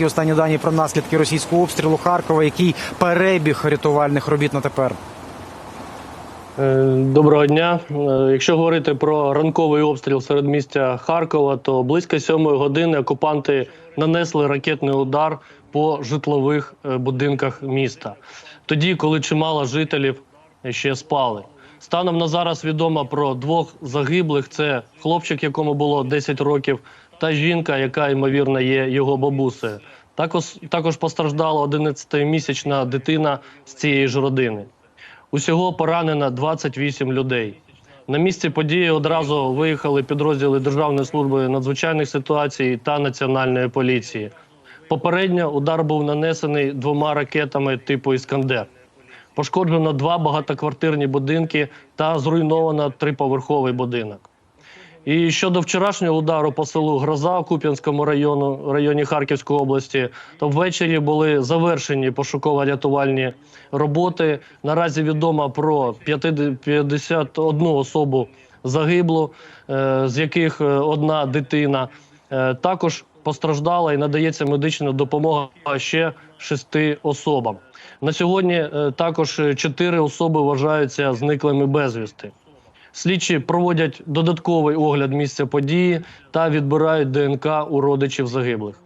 які останні дані про наслідки російського обстрілу Харкова? Який перебіг рятувальних робіт на тепер? Е, Доброго дня. Е, Якщо говорити про ранковий обстріл серед місця Харкова, то близько сьомої години окупанти нанесли ракетний удар по житлових е, будинках міста. Тоді, коли чимало жителів ще спали. Станом на зараз відомо про двох загиблих: це хлопчик, якому було 10 років, та жінка, яка ймовірно є його бабусею. Також також постраждала 11-місячна дитина з цієї ж родини. Усього поранено 28 людей. На місці події одразу виїхали підрозділи Державної служби надзвичайних ситуацій та Національної поліції. Попередньо удар був нанесений двома ракетами типу Іскандер. Пошкоджено два багатоквартирні будинки та зруйновано триповерховий будинок. І щодо вчорашнього удару по селу Гроза у Куп'янському району районі Харківської області, то ввечері були завершені пошуково-рятувальні роботи. Наразі відомо про 50 51 особу загиблу, е, з яких е, одна дитина. Е, Також постраждала і надається медична допомога ще шести особам. На сьогодні е, також чотири особи вважаються зниклими безвісти. Слідчі проводять додатковий огляд місця події та відбирають ДНК у родичів загиблих.